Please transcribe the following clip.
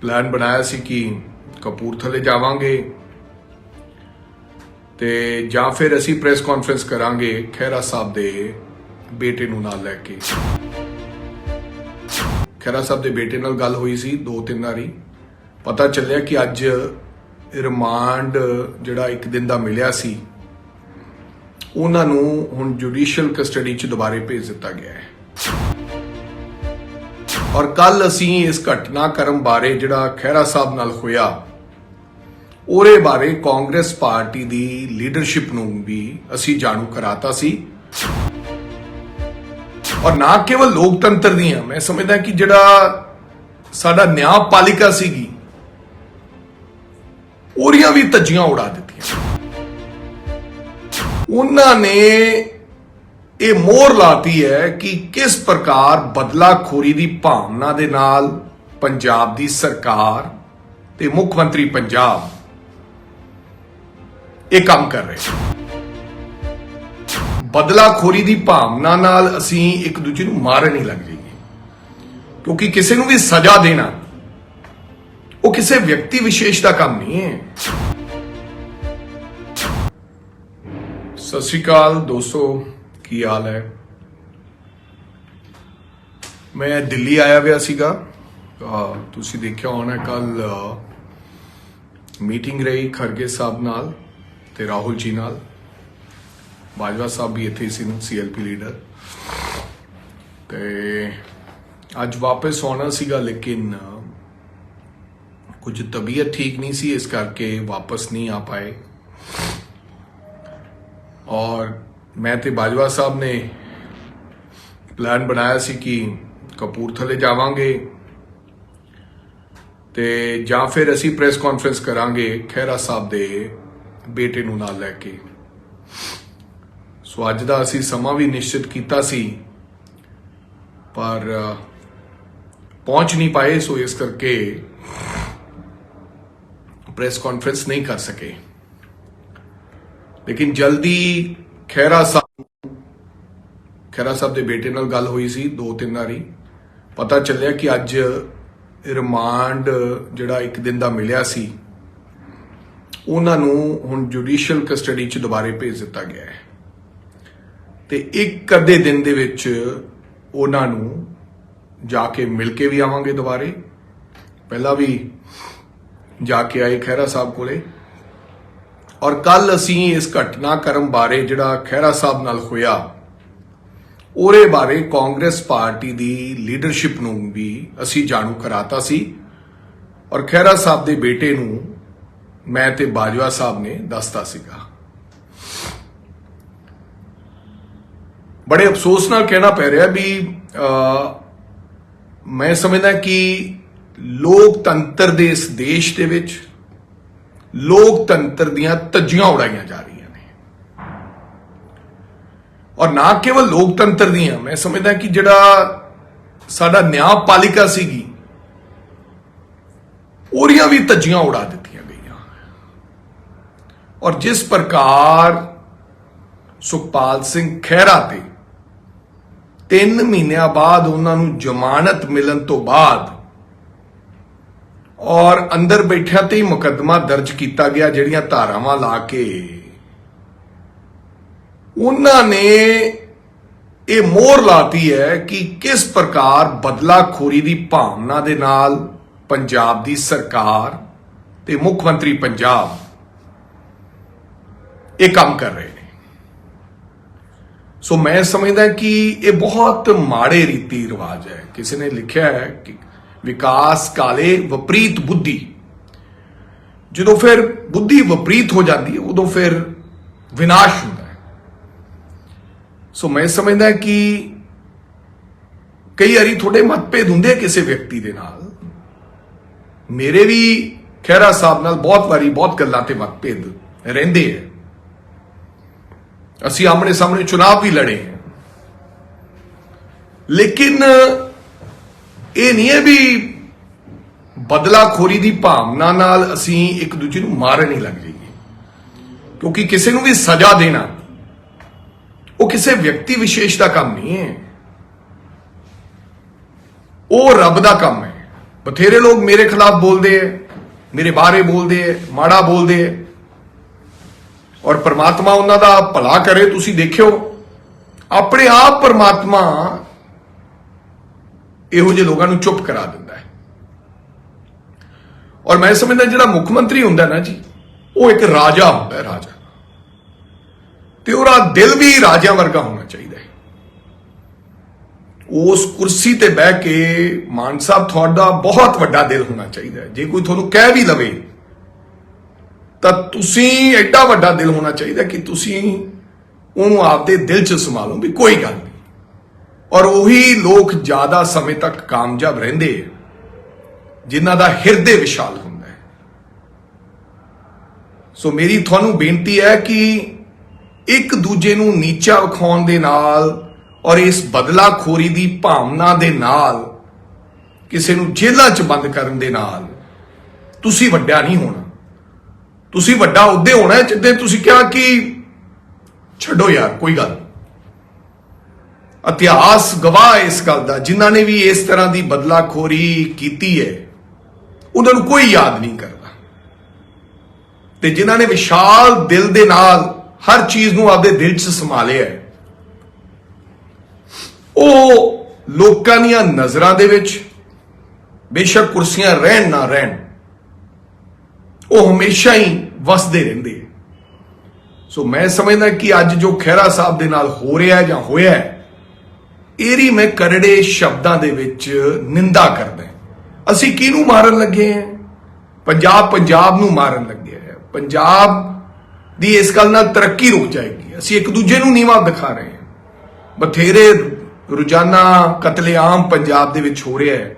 Plan ਬਣਾਇਆ ਸੀ ਕਿ ਕਪੂਰਥਲੇ ਜਾਵਾਂਗੇ ਤੇ ਜਾਂ ਫਿਰ ਅਸੀਂ ਪ੍ਰੈਸ ਕਾਨਫਰੰਸ ਕਰਾਂਗੇ ਖਹਿਰਾ ਸਾਹਿਬ ਦੇ ਬੇਟੇ ਨੂੰ ਨਾਲ ਲੈ ਕੇ। ਖਹਿਰਾ ਸਾਹਿਬ ਦੇ ਬੇਟੇ ਨਾਲ ਗੱਲ ਹੋਈ ਸੀ ਦੋ ਤਿੰਨ ਵਾਰੀ। ਪਤਾ ਚੱਲਿਆ ਕਿ ਅੱਜ ਰਿਮਾਂਡ ਜਿਹੜਾ ਇੱਕ ਦਿਨ ਦਾ ਮਿਲਿਆ ਸੀ, ਉਹਨਾਂ ਨੂੰ ਹੁਣ ਜੁਡੀਸ਼ੀਅਲ ਕਸਟਡੀ 'ਚ ਦੁਬਾਰੇ ਭੇਜ ਦਿੱਤਾ ਗਿਆ ਹੈ। ਔਰ ਕੱਲ ਅਸੀਂ ਇਸ ਘਟਨਾਕ੍ਰਮ ਬਾਰੇ ਜਿਹੜਾ ਖਹਿਰਾ ਸਾਹਿਬ ਨਾਲ ਹੋਇਆ, ਉਹਦੇ ਬਾਰੇ ਕਾਂਗਰਸ ਪਾਰਟੀ ਦੀ ਲੀਡਰਸ਼ਿਪ ਨੂੰ ਵੀ ਅਸੀਂ ਜਾਣੂ ਕਰਾਤਾ ਸੀ। ਔਰ ਨਾ ਕੇਵਲ ਲੋਕਤੰਤਰ ਦੀਆਂ, ਮੈਂ ਸਮਝਦਾ ਕਿ ਜਿਹੜਾ ਸਾਡਾ ਨਿਆਂਪਾਲਿਕਾ ਸੀਗੀ, ਉਹਦੀਆਂ ਵੀ ਤੱਜੀਆਂ ਉਡਾ ਦਿੱਤੀਆਂ। ਉਹਨਾਂ ਨੇ ਇਹ ਮੋਹਰ ਲਾਤੀ ਹੈ ਕਿ ਕਿਸ ਪ੍ਰਕਾਰ ਬਦਲਾਖੋਰੀ ਦੀ ਭਾਵਨਾ ਦੇ ਨਾਲ ਪੰਜਾਬ ਦੀ ਸਰਕਾਰ ਤੇ ਮੁੱਖ ਮੰਤਰੀ ਪੰਜਾਬ ਇਹ ਕੰਮ ਕਰ ਰਹੇ ਬਦਲਾਖੋਰੀ ਦੀ ਭਾਵਨਾ ਨਾਲ ਅਸੀਂ ਇੱਕ ਦੂਜੇ ਨੂੰ ਮਾਰਨ ਹੀ ਲੱਗ ਜਾਈਏ। ਕਿਉਂਕਿ ਕਿਸੇ ਨੂੰ ਵੀ ਸਜ਼ਾ ਦੇਣਾ, ਉਹ ਕਿਸੇ ਵਿਅਕਤੀ ਵਿਸ਼ੇਸ਼ ਦਾ ਕੰਮ ਨਹੀਂ ਹੈ। ਸਤਿ ਸ਼੍ਰੀ ਅਕਾਲ ਦੋਸਤੋ ਕੀ ਹਾਲ ਹੈ? ਮੈਂ ਦਿੱਲੀ ਆਇਆ ਹੋਇਆ ਸੀਗਾ। ਤੁਸੀਂ ਦੇਖਿਆ ਹੋਣਾ ਕੱਲ ਮੀਟਿੰਗ ਰਹੀ ਖਰਗੇ ਸਾਹਿਬ ਨਾਲ ਤੇ ਰਾਹੁਲ ਜੀ ਨਾਲ। ਬਾਜਵਾ ਸਾਹਿਬ ਵੀ ਇੱਥੇ ਸੀ ਸੀਐਲਪੀ ਲੀਡਰ। ਤੇ ਅੱਜ ਵਾਪਸ ਆਉਣਾ ਸੀਗਾ ਲੇਕਿਨ ਅਹ, ਕੁਝ ਤਬੀਅਤ ਠੀਕ ਨਹੀਂ ਸੀ ਇਸ ਕਰਕੇ ਵਾਪਸ ਨਹੀਂ ਆ ਪਾਏ। ਔਰ ਮੈਂ ਤੇ ਬਾਜਵਾ ਸਾਹਿਬ ਨੇ ਪਲਾਨ ਬਣਾਇਆ ਸੀ ਕਿ ਕਪੂਰਥਲੇ ਜਾਵਾਂਗੇ ਤੇ ਜਾਂ ਫਿਰ ਅਸੀਂ ਪ੍ਰੈਸ ਕਾਨਫਰੰਸ ਕਰਾਂਗੇ ਖਹਿਰਾ ਸਾਹਿਬ ਦੇ ਬੇਟੇ ਨੂੰ ਨਾਲ ਲੈ ਕੇ। ਸੋ ਅੱਜ ਦਾ ਅਸੀਂ ਸਮਾਂ ਵੀ ਨਿਸ਼ਚਿਤ ਕੀਤਾ ਸੀ, ਪਰ ਪਹੁੰਚ ਨਹੀਂ ਪਾਏ ਸੋ ਇਸ ਕਰਕੇ ਪ੍ਰੈਸ ਕਾਨਫਰੰਸ ਨਹੀਂ ਕਰ ਸਕੇ। ਲੇਕਿਨ ਜਲਦੀ ਖਹਿਰਾ ਸਾਹਿਬ ਖਹਿਰਾ ਸਾਹਿਬ ਦੇ ਬੇਟੇ ਨਾਲ ਗੱਲ ਹੋਈ ਸੀ ਦੋ ਤਿੰਨ ਵਾਰੀ। ਪਤਾ ਚੱਲਿਆ ਕਿ ਅੱਜ ਰਿਮਾਂਡ ਜਿਹੜਾ ਇੱਕ ਦਿਨ ਦਾ ਮਿਲਿਆ ਸੀ, ਉਹਨਾਂ ਨੂੰ ਹੁਣ ਜੁਡੀਸ਼ੀਅਲ ਕਸਟਡੀ 'ਚ ਦੁਬਾਰੇ ਭੇਜ ਦਿੱਤਾ ਗਿਆ ਹੈ। ਤੇ ਇੱਕ ਅੱਧੇ ਦਿਨ ਦੇ ਵਿੱਚ ਉਹਨਾਂ ਨੂੰ ਜਾ ਕੇ ਮਿਲ ਕੇ ਵੀ ਆਵਾਂਗੇ ਦੁਬਾਰੇ। ਪਹਿਲਾਂ ਵੀ ਜਾ ਕੇ ਆਏ ਖਹਿਰਾ ਸਾਹਿਬ ਕੋਲੇ। ਔਰ ਕੱਲ ਅਸੀਂ ਇਸ ਘਟਨਾਕ੍ਰਮ ਬਾਰੇ ਜਿਹੜਾ ਖਹਿਰਾ ਸਾਹਿਬ ਨਾਲ ਹੋਇਆ, ਉਹਦੇ ਬਾਰੇ ਕਾਂਗਰਸ ਪਾਰਟੀ ਦੀ ਲੀਡਰਸ਼ਿਪ ਨੂੰ ਵੀ ਅਸੀਂ ਜਾਣੂ ਕਰਾਤਾ ਸੀ। ਔਰ ਖਹਿਰਾ ਸਾਹਿਬ ਦੇ ਬੇਟੇ ਨੂੰ ਮੈਂ ਤੇ ਬਾਜਵਾ ਸਾਹਿਬ ਨੇ ਦੱਸਤਾ ਸੀਗਾ। ਬੜੇ ਅਫਸੋਸ ਨਾਲ ਕਹਿਣਾ ਪੈ ਰਿਹਾ ਵੀ ਮੈਂ ਸਮਝਦਾ ਕਿ ਲੋਕਤੰਤਰ ਦੇ ਇਸ ਦੇਸ਼ ਦੇ ਵਿੱਚ ਲੋਕਤੰਤਰ ਦੀਆਂ ਤੱਜੀਆਂ ਉਡਾਈਆਂ ਜਾ ਰਹੀਆਂ ਨੇ। ਔਰ ਨਾ ਕੇਵਲ ਲੋਕਤੰਤਰ ਦੀਆਂ, ਮੈਂ ਸਮਝਦਾ ਕਿ ਜਿਹੜਾ ਸਾਡਾ ਨਿਆਂਪਾਲਿਕਾ ਸੀਗੀ, ਉਹਦੀਆਂ ਵੀ ਤੱਜੀਆਂ ਉਡਾ ਦਿੱਤੀਆਂ ਗਈਆਂ। ਔਰ ਜਿਸ ਪ੍ਰਕਾਰ ਸੁਖਪਾਲ ਸਿੰਘ ਖਹਿਰਾ ਤੇ 3 ਮਹੀਨਿਆਂ ਬਾਅਦ ਉਹਨਾਂ ਨੂੰ ਜ਼ਮਾਨਤ ਮਿਲਣ ਤੋਂ ਬਾਅਦ ਔਰ ਅੰਦਰ ਬੈਠਿਆਂ ਤੇ ਹੀ ਮੁਕੱਦਮਾ ਦਰਜ ਕੀਤਾ ਗਿਆ, ਜਿਹੜੀਆਂ ਧਾਰਾਵਾਂ ਲਾ ਕੇ। ਉਹਨਾਂ ਨੇ ਇਹ ਮੋਹਰ ਲਾਤੀ ਹੈ ਕਿ ਕਿਸ ਪ੍ਰਕਾਰ ਬਦਲਾਖੋਰੀ ਦੀ ਭਾਵਨਾ ਦੇ ਨਾਲ ਪੰਜਾਬ ਦੀ ਸਰਕਾਰ ਤੇ ਮੁੱਖ ਮੰਤਰੀ ਪੰਜਾਬ ਇਹ ਕੰਮ ਕਰ ਰਹੇ ਨੇ। ਸੋ ਮੈਂ ਸਮਝਦਾ ਕਿ ਇਹ ਬਹੁਤ ਮਾੜੇ ਰੀਤੀ ਰਿਵਾਜ ਹੈ। ਕਿਸੇ ਨੇ ਲਿਖਿਆ ਹੈ ਕਿ ਵਿਕਾਸ ਕਾਲੇ ਵਿਪਰੀਤ ਬੁੱਧੀ। ਜਦੋਂ ਫਿਰ ਬੁੱਧੀ ਵਿਪਰੀਤ ਹੋ ਜਾਂਦੀ ਹੈ, ਉਦੋਂ ਫਿਰ ਵਿਨਾਸ਼ ਹੁੰਦਾ ਹੈ। ਸੋ ਮੈਂ ਸਮਝਦਾ ਕਿ ਕਈ ਵਾਰੀ ਤੁਹਾਡੇ ਮਤਭੇਦ ਹੁੰਦੇ ਆ ਕਿਸੇ ਵਿਅਕਤੀ ਦੇ ਨਾਲ। ਮੇਰੇ ਵੀ ਖਹਿਰਾ ਸਾਹਿਬ ਨਾਲ ਬਹੁਤ ਵਾਰੀ ਬਹੁਤ ਗੱਲਾਂ ਤੇ ਮਤਭੇਦ ਰਹਿੰਦੇ ਆ। ਅਸੀਂ ਆਮਣੇ ਸਾਹਮਣੇ ਚੁਣਾਵ ਵੀ ਲੜੇ ਹਾਂ ਲੇਕਿਨ ਇਹ ਨਹੀਂ ਹੈ ਵੀ ਬਦਲਾਖੋਰੀ ਦੀ ਭਾਵਨਾ ਨਾਲ ਅਸੀਂ ਇੱਕ ਦੂਜੇ ਨੂੰ ਮਾਰਨ ਨਹੀਂ ਲੱਗ ਜਾਈਏ। ਕਿਉਂਕਿ ਕਿਸੇ ਨੂੰ ਵੀ ਸਜ਼ਾ ਦੇਣਾ, ਉਹ ਕਿਸੇ ਵਿਅਕਤੀ ਵਿਸ਼ੇਸ਼ ਦਾ ਕੰਮ ਨਹੀਂ ਹੈ। ਉਹ ਰੱਬ ਦਾ ਕੰਮ ਹੈ। ਬਥੇਰੇ ਲੋਕ ਮੇਰੇ ਖਿਲਾਫ ਬੋਲਦੇ ਐ ਮੇਰੇ ਬਾਰੇ ਬੋਲਦੇ ਐ ਮਾੜਾ ਬੋਲਦੇ ਐ ਔਰ ਪਰਮਾਤਮਾ ਉਹਨਾਂ ਦਾ ਭਲਾ ਕਰੇ, ਤੁਸੀਂ ਦੇਖਿਓ, ਆਪਣੇ ਆਪ ਪਰਮਾਤਮਾ ਇਹੋ ਜਿਹੇ ਲੋਕਾਂ ਨੂੰ ਚੁੱਪ ਕਰਾ ਦਿੰਦਾ ਹੈ। ਔਰ ਮੈਂ ਸਮਝਦਾ ਜਿਹੜਾ ਮੁੱਖ ਮੰਤਰੀ ਹੁੰਦਾ ਨਾ ਜੀ, ਉਹ ਇੱਕ ਰਾਜਾ ਹੁੰਦਾ ਹੈ, ਰਾਜਾ। ਤੇ ਉਹਦਾ ਦਿਲ ਵੀ ਰਾਜਿਆਂ ਵਰਗਾ ਹੋਣਾ ਚਾਹੀਦਾ ਹੈ। ਉਸ ਕੁਰਸੀ ਤੇ ਬਹਿ ਕੇ ਮਾਨ ਸਾਹਿਬ ਤੁਹਾਡਾ ਬਹੁਤ ਵੱਡਾ ਦਿਲ ਹੋਣਾ ਚਾਹੀਦਾ ਜੇ ਕੋਈ ਤੁਹਾਨੂੰ ਕਹਿ ਵੀ ਲਵੇ, ਤਾਂ ਤੁਸੀਂ ਐਡਾ ਵੱਡਾ ਦਿਲ ਹੋਣਾ ਚਾਹੀਦਾ ਕਿ ਤੁਸੀਂ ਉਹਨੂੰ ਆਪਦੇ ਦਿਲ 'ਚ ਸਮਾ ਲਓ ਵੀ ਕੋਈ ਗੱਲ ਨਹੀਂ। ਔਰ ਉਹੀ ਲੋਕ ਜ਼ਿਆਦਾ ਸਮੇਂ ਤੱਕ ਕਾਮਯਾਬ ਰਹਿੰਦੇ ਆ, ਜਿਨ੍ਹਾਂ ਦਾ ਹਿਰਦੇ ਵਿਸ਼ਾਲ ਹੁੰਦਾ ਹੈ ਸੋ ਮੇਰੀ ਤੁਹਾਨੂੰ ਬੇਨਤੀ ਹੈ ਕਿ ਇੱਕ ਦੂਜੇ ਨੂੰ ਨੀਚਾ ਵਿਖਾਉਣ ਦੇ ਨਾਲ ਔਰ ਇਸ ਬਦਲਾਖੋਰੀ ਦੀ ਭਾਵਨਾ ਦੇ ਨਾਲ, ਕਿਸੇ ਨੂੰ ਜੇਲ੍ਹਾਂ 'ਚ ਬੰਦ ਕਰਨ ਦੇ ਨਾਲ, ਤੁਸੀਂ ਵੱਡਾ ਨਹੀਂ ਹੋਣਾ ਤੁਸੀਂ ਵੱਡਾ ਉਹਦੇ ਹੋਣਾ ਹੈ ਜਿੱਦੇ ਤੁਸੀਂ ਕਿਹਾ ਕਿ ਛੱਡੋ ਯਾਰ, ਕੋਈ ਗੱਲ ਨਹੀਂ। ਇਤਿਹਾਸ ਗਵਾਹ ਇਸ ਗੱਲ ਦਾ, ਜਿਨ੍ਹਾਂ ਨੇ ਵੀ ਇਸ ਤਰ੍ਹਾਂ ਦੀ ਬਦਲਾਖੋਰੀ ਕੀਤੀ ਹੈ, ਉਹਨਾਂ ਨੂੰ ਕੋਈ ਯਾਦ ਨਹੀਂ ਕਰਦਾ ਤੇ ਜਿਨ੍ਹਾਂ ਨੇ ਵਿਸ਼ਾਲ ਦਿਲ ਦੇ ਨਾਲ ਹਰ ਚੀਜ਼ ਨੂੰ ਆਪਦੇ ਦਿਲ 'ਚ ਸੰਭਾਲਿਆ ਹੈ, ਉਹ ਲੋਕਾਂ ਦੀਆਂ ਨਜ਼ਰਾਂ ਦੇ ਵਿੱਚ ਬੇਸ਼ੱਕ ਕੁਰਸੀਆਂ ਰਹਿਣ ਨਾ ਰਹਿਣ, ਉਹ ਹਮੇਸ਼ਾ ਹੀ ਵਸਦੇ ਰਹਿੰਦੇ ਹੈ। ਸੋ ਮੈਂ ਸਮਝਦਾ ਕਿ ਅੱਜ ਜੋ ਖਹਿਰਾ ਸਾਹਿਬ ਦੇ ਨਾਲ ਹੋ ਰਿਹਾ ਹੈ ਜਾਂ ਹੋਇਆ ਹੈ ਇਹਦੀ ਮੈਂ ਕਰੜੇ ਸ਼ਬਦਾਂ ਦੇ ਵਿੱਚ ਨਿੰਦਾ ਕਰਦਾ ਅਸੀਂ ਕਿਹਨੂੰ ਮਾਰਨ ਲੱਗੇ ਹਾਂ? ਪੰਜਾਬ ਪੰਜਾਬ ਨੂੰ ਮਾਰਨ ਲੱਗੇ ਹੈ। ਪੰਜਾਬ ਦੀ ਇਸ ਗੱਲ ਨਾਲ ਤਰੱਕੀ ਰੁਕ ਜਾਏਗੀ। ਅਸੀਂ ਇੱਕ ਦੂਜੇ ਨੂੰ ਨੀਵਾ ਦਿਖਾ ਰਹੇ ਹਾਂ। ਬਥੇਰੇ ਰੋਜ਼ਾਨਾ ਕਤਲੇਆਮ ਪੰਜਾਬ ਦੇ ਵਿੱਚ ਹੋ ਰਿਹਾ ਹੈ।